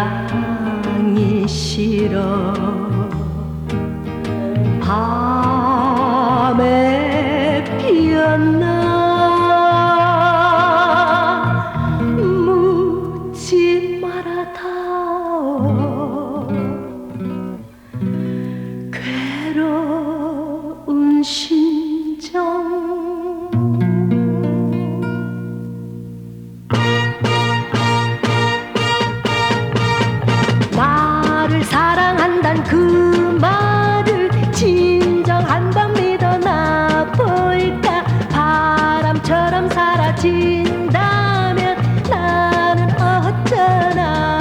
사랑이 싫어. 진다면 나는 어쩌나.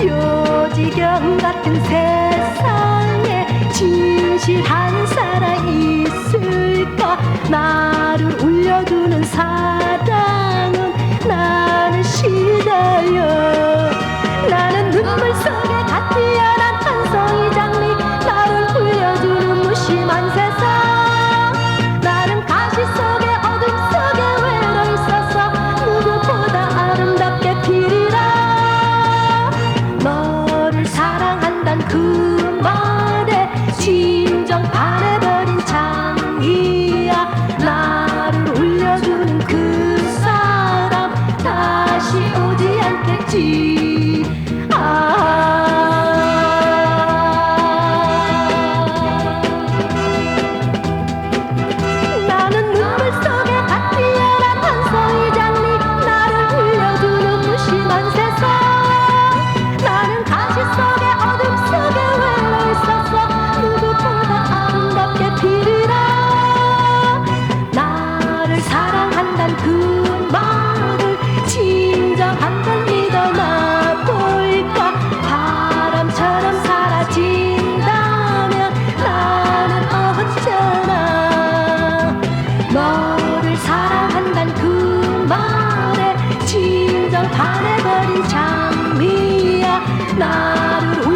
요지경 같은 세상에 진실한 사람 있을까 나를 울려주는 사랑은 나는 싫어요 나는 눈물 속 Tea. 그냥 반해버린 장미야. 나를